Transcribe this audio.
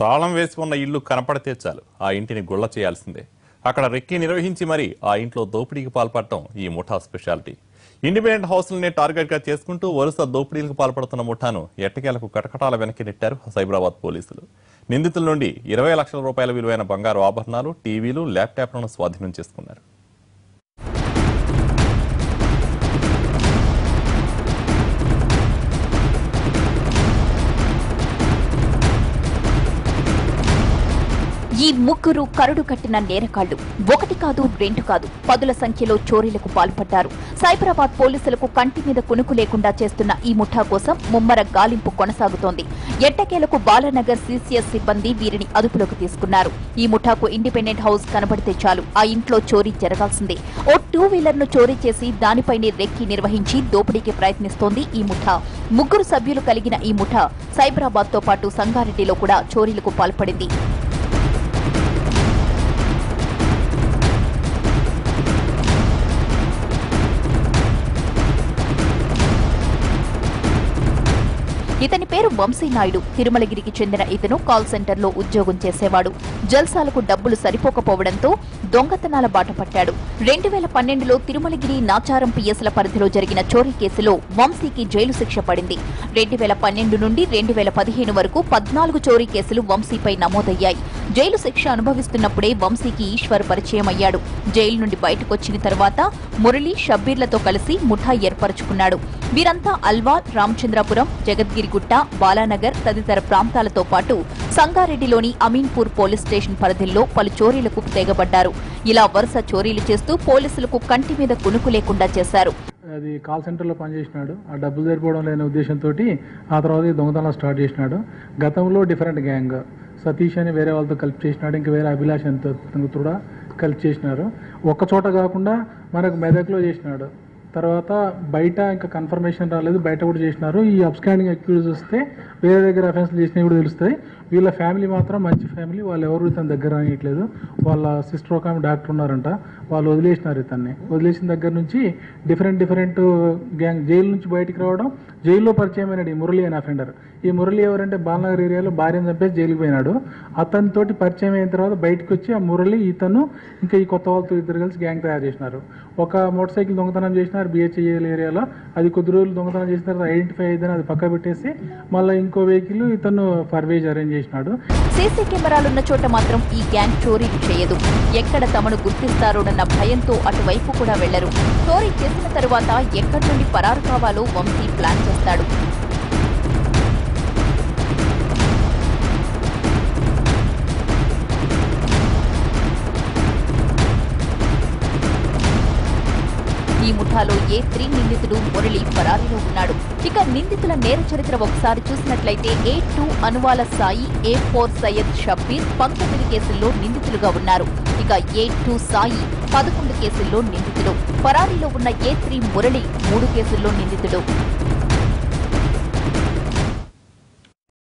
తాళం వేసి ఉన్న ఇల్లు కనపడితే చాలు. ఆ ఇంటిని గుళ్ళ చేయాల్సిందే. అక్కడ రెక్కి నిర్వహించి మరీ ఆ ఇంట్లో దోపిడీకి పాల్పడటం ఈ ముఠా స్పెషాలిటీ. ఇండిపెండెంట్ హౌస్లనే టార్గెట్గా చేసుకుంటూ వరుస దోపిడీలకు పాల్పడుతున్న ముఠాను ఎట్టకేలకు కటకటాల వెనక్కి నెట్టారు సైబరాబాద్ పోలీసులు. నిందితుల నుండి ఇరవై లక్షల రూపాయల విలువైన బంగారు ఆభరణాలు టీవీలు ల్యాప్టాప్లను స్వాధీనం చేసుకున్నారు. ఈ ముగ్గురు కరుడు కట్టిన నేరకాళ్ళు ఒకటి కాదు రెండు కాదు పదుల సంఖ్యలో చోరీలకు పాల్పడ్డారు. సైబరాబాద్ పోలీసులకు కంటి మీద కునుకు లేకుండా చేస్తున్న ఈ ముఠా కోసం ముమ్మర గాలింపు కొనసాగుతోంది. ఎట్టకేలకు బాలానగర్ సీసీఎస్ సిబ్బంది వీరిని అదుపులోకి తీసుకున్నారు. ఈ ముఠాకు ఇండిపెండెంట్ హౌస్ కనబడితే చాలు ఆ ఇంట్లో చోరీ జరగాల్సిందే. ఓ టూ వీలర్ను చోరీ చేసి దానిపైనే రెక్కి నిర్వహించి దోపిడీకి ప్రయత్నిస్తోంది ఈ ముఠా. ముగ్గురు సభ్యులు కలిగిన ఈ ముఠా సైబరాబాద్తో పాటు సంగారెడ్డిలో కూడా చోరీలకు పాల్పడింది. ఇతని పేరు వంశీనాయుడు తిరుమలగిరికి చెందిన ఇతను కాల్ సెంటర్లో ఉద్యోగం చేసేవాడు. జల్సాలకు డబ్బులు సరిపోకపోవడంతో దొంగతనాల బాట పట్టాడు. రెండు వేల పన్నెండులో తిరుమలగిరి నాచారం పిఎస్ల పరిధిలో జరిగిన చోరీ కేసులో వంశీకి జైలు శిక్ష పడింది. రెండు వేల పన్నెండు నుండి రెండు వేల పదిహేను వరకు పద్నాలుగు చోరీ కేసులు వంశీపై నమోదయ్యాయి. జైలు శిక్ష అనుభవిస్తున్నప్పుడే వంశీకి ఈశ్వర్ పరిచయం అయ్యాడు. జైలు నుండి బయటకొచ్చిన తర్వాత మురళి షబ్బీర్లతో కలిసి ముఠా ఏర్పరచుకున్నాడు. వీరంతా అల్వాల్ రామచంద్రాపురం జగద్గిరిగుట్ట బాలానగర్ తదితర ప్రాంతాలతో పాటు సంగారెడ్డిలోని అమీన్పూర్ పోలీస్ స్టేషన్ పరిధిలో పలు చోరీలకు తెగబడ్డారు. ఇలా వరుస చోరీలు చేస్తూ పోలీసులకు కంటి మీద కునుకు లేకుండా చేశారు. అది కాల్ సెంటర్లో పనిచేసినాడు. ఆ డబ్బులు సరిపోవడం లేని ఉద్దేశంతో ఆ తర్వాత దొంగతనం స్టార్ట్ చేసినాడు. గతంలో డిఫరెంట్ గ్యాంగ్. సతీష్ అని వేరే వాళ్ళతో కలిపి చేసినాడు. ఇంకా వేరే అభిలాష్ అని కూడా కలిపి చేసినారు. ఒక్క చోట కాకుండా మనకు మెదక్లో చేసినాడు. తర్వాత బయట ఇంకా కన్ఫర్మేషన్ రాలేదు బయట కూడా చేసినారు. ఈ అబ్స్కాండింగ్ అక్యూజ్ వస్తే వేరే దగ్గర అఫెన్స్లు చేసినవి కూడా తెలుస్తాయి. వీళ్ళ ఫ్యామిలీ మాత్రం మంచి ఫ్యామిలీ వాళ్ళు ఎవరు ఇతని దగ్గర రానియట్లేదు. వాళ్ళ సిస్టర్ ఒక ఆమె డాక్టర్ ఉన్నారంట. వాళ్ళు వదిలేసినారు ఇతన్ని. వదిలేసిన దగ్గర నుంచి డిఫరెంట్ డిఫరెంట్ గ్యాంగ్ జైలు నుంచి బయటికి రావడం జైల్లో పరిచయం అయినాడు ఈ మురళి అనే అఫెండర్ ఈ మురళి ఎవరంటే బాలనగర్ ఏరియాలో భార్యను చంపేసి జైలుకి పోయినాడు. అతనితోటి పరిచయం అయిన తర్వాత బయటకు వచ్చి ఆ మురళి ఇతను ఇంకా ఈ కొత్త వాళ్ళతో ఇద్దరు కలిసి గ్యాంగ్ తయారు చేసినారు. ఒక మోటార్ సైకిల్ దొంగతనం చేసిన చేస్తున్నారు బిహెచ్ఏఎల్ ఏరియాలో. అది కొద్ది రోజులు దొంగతనం చేసిన తర్వాత ఐడెంటిఫై అయ్యిందని అది పక్క పెట్టేసి మళ్ళీ ఇంకో వెహికల్ ఇతను ఫర్వేజ్ అరేంజ్ చేసినాడు. సీసీ కెమెరాలున్న చోట మాత్రం ఈ గ్యాంగ్ చోరీలు చేయదు. ఎక్కడ తమను గుర్తిస్తారోనన్న భయంతో అటువైపు కూడా వెళ్ళరు. చోరీ చేసిన తరువాత ఎక్కడి నుండి పరారు కావాలో వంశీ ప్లాన్ చేస్తాడు. ముఠాలో ఏ త్రీ నిందితుడు మురళి పరారీలో ఉన్నాడు. ఇక నిందితుల నేర చరిత్ర ఒకసారి చూసినట్లయితే A two Anuvala Sai A four Syed Shabbir పంతొమ్మిది కేసుల్లో నిందితులుగా ఉన్నారు. ఇక ఏ టూ సాయి పదకొండు కేసుల్లో నిందితుడు పరారీలో ఉన్న ఏ త్రీ మురళి మూడు కేసుల్లో నిందితుడు.